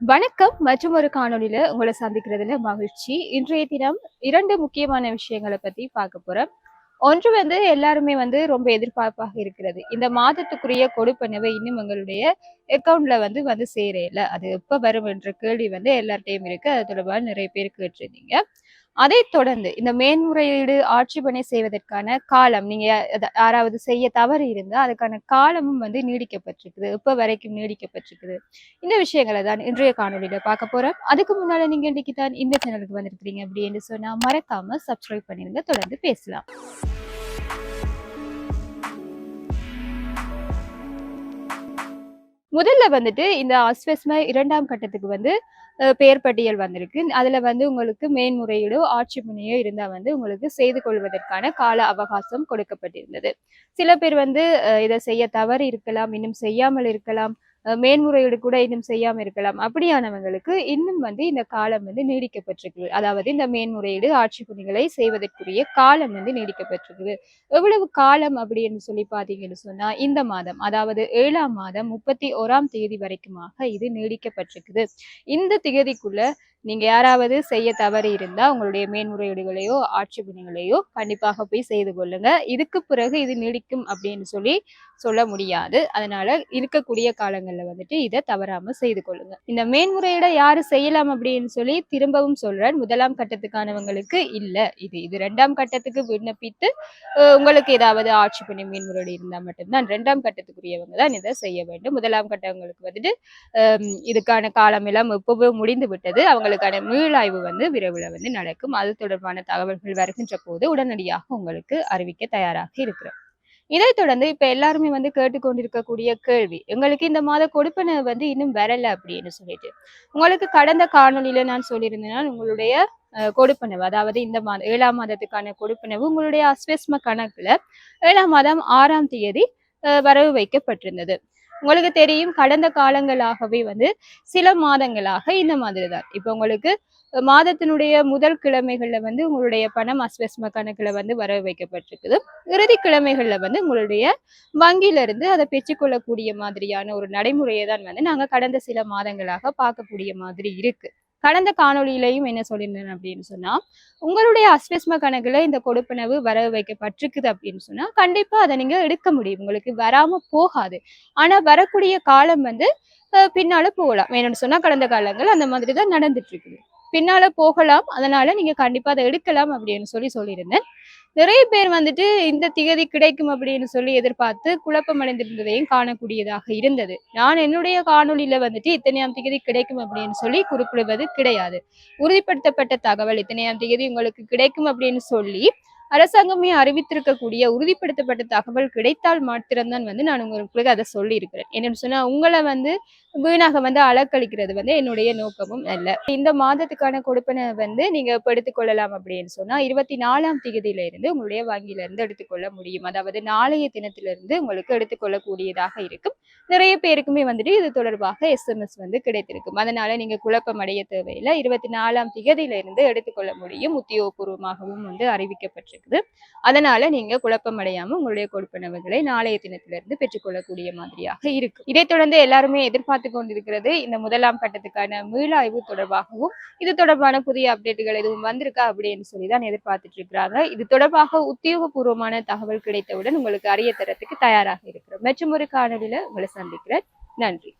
வணக்கம். மற்றும் ஒரு காணொலியில உங்களை சந்திக்கிறதுல மகிழ்ச்சி. இன்றைய தினம் இரண்டு முக்கியமான விஷயங்களை பத்தி பார்க்க போறோம். ஒன்று வந்து எல்லாருமே வந்து ரொம்ப எதிர்பார்ப்பாக இருக்கிறது. இந்த மாதத்துக்குரிய கொடுப்பனவை இன்னும் எங்களுடைய அக்கௌண்ட்ல வந்து வந்து சேரையில அது எப்ப வரும் என்ற கேள்வி வந்து எல்லார்ட்டையும் இருக்கு. அது தொடர்பாக நிறைய பேர் கேட்டிருந்தீங்க. அதைத் தொடர்ந்து இந்த மேன்முறையீடு ஆட்சேபனை செய்வதற்கான காலம் நீங்க யாராவது செய்ய தவறு இருந்தால் அதுக்கான காலமும் வந்து நீடிக்கப்பட்டிருக்குது. இப்போ வரைக்கும் நீடிக்கப்பட்டிருக்குது. இந்த விஷயங்களை தான் இன்றைய காணொலியில பார்க்க போறோம். அதுக்கு முன்னால நீங்க இன்னைக்கு தான் இந்த சேனலுக்கு வந்திருக்கிறீங்க அப்படின்னு சொன்னா மறக்காம சப்ஸ்கிரைப் பண்ணிருங்க. தொடர்ந்து பேசலாம். முதல்ல வந்துட்டு இந்த அஸ்வஸ்ம இரண்டாம் கட்டத்துக்கு வந்து பெயர் பட்டியல் வந்திருக்கு. அதுல வந்து உங்களுக்கு மேன்முறையீடோ ஆட்சி முனையோ இருந்தா வந்து உங்களுக்கு செய்து கொள்வதற்கான கால அவகாசம் கொடுக்கப்பட்டிருந்தது. சில பேர் வந்து இதை செய்ய தவறு இருக்கலாம் இன்னும் செய்யாமல் இருக்கலாம். மேன்முறையீடு கூட இன்னும் செய்யாம இருக்கலாம். அப்படியானவங்களுக்கு இன்னும் வந்து இந்த காலம் வந்து நீடிக்கப்பட்டிருக்கு அதாவது இந்த மேன்முறையீடு ஆட்சி பணிகளை செய்வதற்குரிய காலம் வந்து நீடிக்கப்பட்டிருக்குது. எவ்வளவு காலம் அப்படின்னு சொல்லி பாத்தீங்கன்னு சொன்னா இந்த மாதம் அதாவது ஏழாம் மாதம் முப்பத்தி ஓராம் தேதி வரைக்குமாக இது நீடிக்கப்பட்டிருக்குது. இந்த திகதிக்குள்ள நீங்க யாராவது செய்ய தவறு இருந்தா உங்களுடைய மேன்முறையீடுகளையோ ஆட்சி பணிகளையோ கண்டிப்பாக போய் செய்து கொள்ளுங்க. இதுக்கு பிறகு இது நீடிக்கும் அப்படின்னு சொல்லி சொல்ல முடியாது. அதனால இருக்கக்கூடிய காலங்கள் காலங்கள்ல வந்துட்டு இதை தவறாம செய்து கொள்ளுங்க. இந்த மேன்முறையீட யாரு செய்யலாம் அப்படின்னு சொல்லி திரும்பவும் சொல்றேன். முதலாம் கட்டத்துக்கானவங்களுக்கு இல்ல. இது இது ரெண்டாம் கட்டத்துக்கு விண்ணப்பித்து உங்களுக்கு ஏதாவது ஆட்சி பண்ணி மேன்முறையீடு இருந்தால் மட்டும்தான் ரெண்டாம் கட்டத்துக்குரியவங்க தான் இதை செய்ய வேண்டும். முதலாம் கட்டவங்களுக்கு வந்துட்டு இதுக்கான காலம் எல்லாம் எப்பவே முடிந்து விட்டது. அவங்களுக்கான மீளாய்வு வந்து விரைவில் வந்து நடக்கும். அது தொடர்பான தகவல்கள் வருகின்ற போது உடனடியாக உங்களுக்கு அறிவிக்க தயாராக இருக்கிறோம். இதைத் தொடர்ந்து இப்ப எல்லாருமே வந்து கேட்டுக்கொண்டிருக்கக்கூடிய கேள்வி எங்களுக்கு இந்த மாத கொடுப்பனை வந்து இன்னும் வரல அப்படின்னு சொல்லிட்டு. உங்களுக்கு கடந்த காணொளியில நான் சொல்லியிருந்தேன் உங்களுடைய கொடுப்பனவு அதாவது இந்த மாதம் ஏழாம் மாதத்துக்கான கொடுப்பனவு உங்களுடைய அஸ்வஸ்ம கணக்குல ஏழாம் மாதம் ஆறாம் தேதி வரவு வைக்கப்பட்டிருந்தது. உங்களுக்கு தெரியும் கடந்த காலங்களாகவே வந்து சில மாதங்களாக இந்த மாதிரி தான் இப்போ உங்களுக்கு மாதத்தினுடைய முதல் கிழமைகளில் வந்து உங்களுடைய பணம் அஸ்வஸ்ம கணக்கில் வந்து வர வைக்கப்பட்டிருக்குது. இறுதி கிழமைகளில் வந்து உங்களுடைய வங்கியில இருந்து அதை பெற்றுக்கொள்ளக்கூடிய மாதிரியான ஒரு நடைமுறையை தான் வந்து நாங்கள் கடந்த சில மாதங்களாக பார்க்கக்கூடிய மாதிரி இருக்குது கடந்த காணொலியிலையும் என்ன சொல்லியிருந்தேன் அப்படின்னு சொன்னா உங்களுடைய அஸ்வஸ்ம கணக்குல இந்த கொடுப்பனவு வர வைக்கப்பட்டிருக்குது அப்படின்னு சொன்னா கண்டிப்பா அதை நீங்க எடுக்க முடியும். உங்களுக்கு வராம போகாது. ஆனா வரக்கூடிய காலம் வந்து பின்னால போகலாம். வேணும்னு சொன்னா கடந்த காலங்கள் அந்த மாதிரி தான் நடந்துட்டு இருக்குது. பின்னால போகலாம். அதனால நீங்க கண்டிப்பா அதை எடுக்கலாம் அப்படின்னு சொல்லி சொல்லியிருந்தேன். நிறைய பேர் வந்துட்டு இந்த திகதி கிடைக்கும் அப்படின்னு சொல்லி எதிர்பார்த்து குழப்பமடைந்திருந்ததையும் காணக்கூடியதாக இருந்தது. நான் என்னுடைய காணொலியில வந்துட்டு இத்தனையாம் திகதி கிடைக்கும் அப்படின்னு சொல்லி குறிப்பிடுவது கிடையாது. உறுதிப்படுத்தப்பட்ட தகவல் இத்தனையாம் திகதி உங்களுக்கு கிடைக்கும் அப்படின்னு சொல்லி அரசாங்கமே அறிவித்திருக்கக்கூடிய உறுதிப்படுத்தப்பட்ட தகவல் கிடைத்தால் மாத்திரம்தான் வந்து நான் உங்களுக்கு அதை சொல்லியிருக்கிறேன். என்னன்னு சொன்னா உங்களை வந்து வீணாக வந்து அலக்களிக்கிறது வந்து என்னுடைய நோக்கமும் அல்ல. இந்த மாதத்துக்கான கொடுப்பனை வந்து நீங்க இப்ப எடுத்துக்கொள்ளலாம் அப்படின்னு சொன்னா இருபத்தி நாலாம் தேதியில இருந்து உங்களுடைய வங்கியில இருந்து எடுத்துக்கொள்ள முடியும். அதாவது நாளைய தினத்திலிருந்து உங்களுக்கு எடுத்துக்கொள்ளக்கூடியதாக இருக்கும். நிறைய பேருக்குமே வந்துட்டு இது தொடர்பாக எஸ்எம்எஸ் வந்து கிடைத்திருக்கும். அதனால நீங்க குழப்பம் அடைய தேவையில்லை. இருபத்தி நாலாம் திகதியிலிருந்து எடுத்துக்கொள்ள முடியும். உத்தியோகபூர்வமாகவும் வந்து இருக்குது. அதனால நீங்க குழப்பம் அடையாம உங்களுடைய கொடுப்பனவுகளை நாளைய தினத்திலிருந்து பெற்றுக்கொள்ளக்கூடிய மாதிரியாக இருக்கும் இதைத் தொடர்ந்து எல்லாருமே எதிர்பார்த்து கொண்டிருக்கிறது இந்த முதலாம் கட்டத்துக்கான மீளாய்வு தொடர்பாகவும் இது தொடர்பான புதிய அப்டேட்டுகள் எதுவும் வந்திருக்கா அப்படின்னு சொல்லி தான் எதிர்பார்த்துட்டு இருக்கிறாங்க. இது தொடர்பாக உத்தியோகபூர்வமான தகவல் கிடைத்தவுடன் உங்களுக்கு அறிய தரத்துக்கு தயாராக இருக்கிறோம். மற்றும் ஒரு காணொலியில உங்களை சந்திக்கிறேன். நன்றி.